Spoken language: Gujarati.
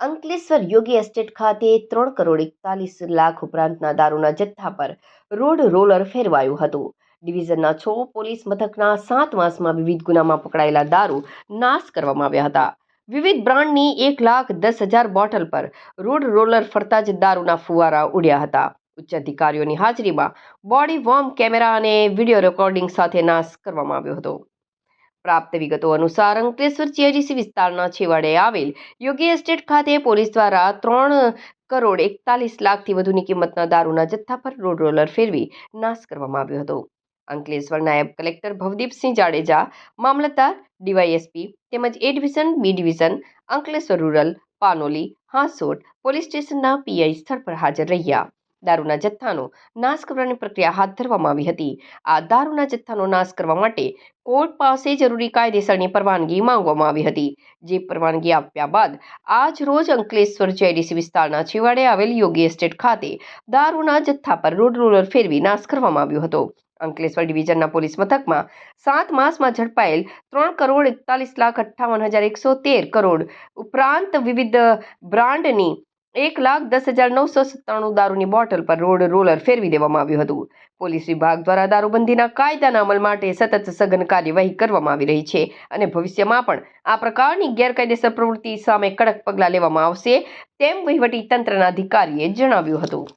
અંકલેશ્વર યોગી એસ્ટેટ ખાતે ત્રણ કરોડ એકતાલીસ લાખ ઉપરાંતના દારૂના જથ્થા પર રોડ રોલર ફેરવાયું હતું. ડિવિઝનના છ પોલીસ મથકના સાત માસમાં વિવિધ ગુનામાં પકડાયેલા દારૂ નાશ કરવામાં આવ્યા હતા. વિવિધ બ્રાન્ડની એક લાખ દસ હજાર બોટલ પર રોડ રોલર ફરતા જ દારૂના ફુવારા ઉડ્યા હતા. ઉચ્ચ અધિકારીઓની હાજરીમાં બોડી વોર્મ કેમેરા અને વીડિયો રેકોર્ડિંગ સાથે નાશ કરવામાં આવ્યો હતો. પ્રાપ્ત વિગતો અનુસાર અંકલેશ્વર જીઆઈડીસી વિસ્તારના છેવાડે આવેલ યોગી એસ્ટેટ ખાતે પોલીસ દ્વારા ત્રણ કરોડ એકતાલીસ લાખથી વધુની કિંમતના દારૂના જથ્થા પર રોડ રોલર ફેરવી નાશ કરવામાં આવ્યો હતો. અંકલેશ્વર નાયબ કલેક્ટર ભવદીપસિંહ જાડેજા, મામલતદાર ડીવાયએસપી તેમજ A division B division, Ankleshwar rural, Panoli, Hansot police સ્ટેશનના પીઆઈ સ્થળ પર હાજર રહ્યા. દારૂના જથ્થાનો નાશ કરવાની પ્રક્રિયા હાથ ધરવામાં આવી હતી. આ દારૂના જથ્થાનો નાશ કરવા માટે કોર્ટ પાસે જરૂરી કાયદેસરની પરવાનગી માંગવામાં આવી હતી. જે પરવાનગી આપ્યા બાદ આજ રોજ અંકલેશ્વર જેડીસી વિસ્તારના છેવાડે આવેલ યોગી એસ્ટેટ ખાતે દારૂના જથ્થા પર રોડ રોલર ફેરવી નાશ કરવામાં આવ્યો હતો. અંકલેશ્વર ડિવિઝનના પોલીસ મથકમાં સાત માસમાં ઝડપાયેલ ત્રણ કરોડ એકતાલીસ લાખ અઠ્ઠાવન હજાર એકસો તેર કરોડ ઉપરાંત વિવિધ બ્રાન્ડની એક લાખ દસ હજાર નવસો સત્તાણું દારૂની બોટલ પર રોડ રોલર ફેરવી દેવામાં આવ્યું હતું. પોલીસ વિભાગ દ્વારા દારૂબંધીના કાયદાના અમલ માટે સતત સઘન કાર્યવાહી કરવામાં આવી રહી છે અને ભવિષ્યમાં પણ આ પ્રકારની ગેરકાયદેસર પ્રવૃત્તિ સામે કડક પગલાં લેવામાં આવશે તેમ વહીવટી તંત્રના અધિકારીએ જણાવ્યું હતું.